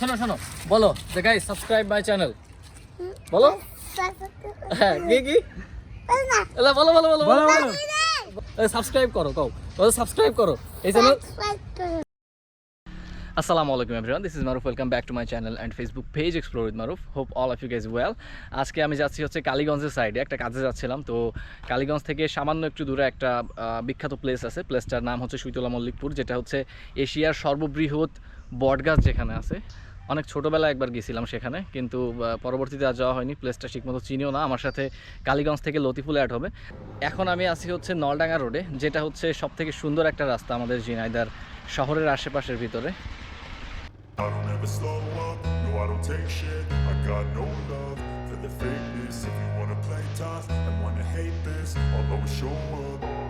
শোনো শোনো, বলো, যে সাবস্ক্রাইব মাই চ্যানেল বলো। হ্যাঁ কি কি? এলা, বলো বলো বলো বলো সাবস্ক্রাইব করো, কও। বলো সাবস্ক্রাইব করো। এই চ্যানেল আসসালামু আলাইকুম everyone this is Maruf welcome back to my channel and Facebook page explore with Maruf hope all of you guys well আজকে আমি যাচ্ছি হচ্ছে কালীগঞ্জের সাইডে একটা কাজে যাচ্ছিলাম। তো কালীগঞ্জ থেকে সামান্য একটু দূরে একটা বিখ্যাত প্লেস আছে। প্লেসটার নাম হচ্ছে শৈতলা মল্লিকপুর, যেটা হচ্ছে এশিয়ার সর্ববৃহৎ বটগাছ যেখানে আছে। অনেক ছোটোবেলায় একবার গেছিলাম সেখানে, কিন্তু পরবর্তীতে আর যাওয়া হয়নি প্লেসটা ঠিকমতো চিনিও না। আমার সাথে কালীগঞ্জ থেকে লতিফুল অ্যাড হবে। এখন আমি আছি হচ্ছে নলডাঙ্গা রোডে যেটা হচ্ছে সব থেকে সুন্দর একটা রাস্তা আমাদের জিনাইদার শহরের আশেপাশের ভিতরে। Fakeness. If you wanna play tough and wanna hate this, I'll always show up.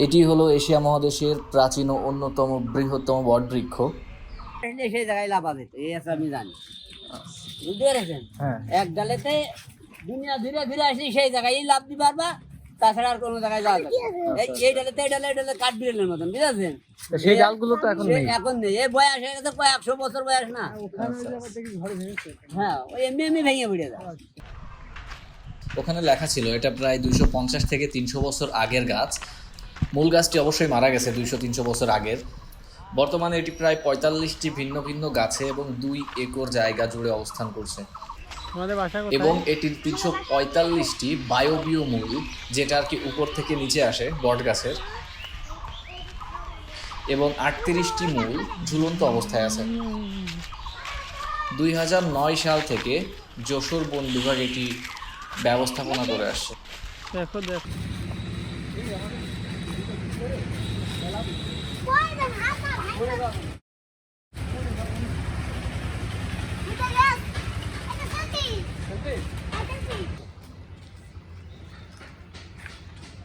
এটি হলো এশিয়া মহাদেশের প্রাচীন ও অন্যতম বৃহত্তম বটবৃক্ষ। আসলে জায়গায় লাভ এই আছে আমি জানি। বুঝতে পেরেছেন? এক ডালেতে দুনিয়া ঘুরে ঘুরে আসলে সেই জায়গায় লাভ দিতে পারবা তাছাড়া আর কোনো জায়গায় যাওয়া যাবে এই এই এই ডালে এই ডালে কাঠ বিড়ালের মতন বুঝেছেন? সেই ডালগুলো তো এখন নেই। এখন নেই। এই বয়স হয়ে গেছে কয় একশো বছর বয়স না। হ্যাঁ ওই এমনি এমনি ভেঙে পড়ে যায়। ওখানে লেখা ছিল এটা প্রায় দুইশো পঞ্চাশ থেকে তিনশো বছর আগের গাছ। মূল গাছটি অবশ্যই মারা গেছে দুইশো তিনশো বছর আগের। বর্তমানে এটি প্রায় পঁয়তাল্লিশটি ভিন্ন ভিন্ন গাছে এবং দুই একর জায়গা জুড়ে অবস্থান করছে। এবং এটির তিনশো পঁয়তাল্লিশটি বায়বীয় মূল যেটা আর কি উপর থেকে নিচে আসে বট গাছের। এবং আটত্রিশটি মূল ঝুলন্ত অবস্থায় আছে। দুই হাজার নয় সাল থেকে যশোর বন বিভাগ এটি ব্যবস্থাপনা করে আসছে।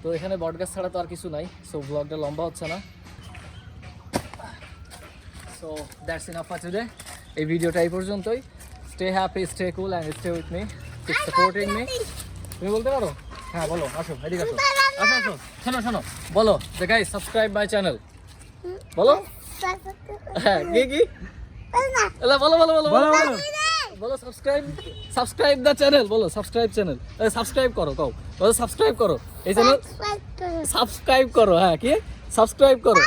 তো এখানে বটগাছ ছাড়া তো আর কিছু নাই সো ব্লগটা লম্বা হচ্ছে না। So that's enough for today এই ভিডিওটা এই পর্যন্তই। Stay happy stay cool and stay with me supporting me তুমি বলতে পারো? হ্যাঁ বলো আসো এদিকে আসো। আসো আসো শোনো শোনো বলো যে গাইস সাবস্ক্রাইব মাই চ্যানেল বলো। হ্যাঁ কি কি? এলা বলো বলো বলো বলো। বলো সাবস্ক্রাইব সাবস্ক্রাইব দ্য চ্যানেল বলো সাবস্ক্রাইব চ্যানেল সাবস্ক্রাইব করো কও। বলো সাবস্ক্রাইব করো। এই চ্যানেল সাবস্ক্রাইব করো। হ্যাঁ কি? সাবস্ক্রাইব করো।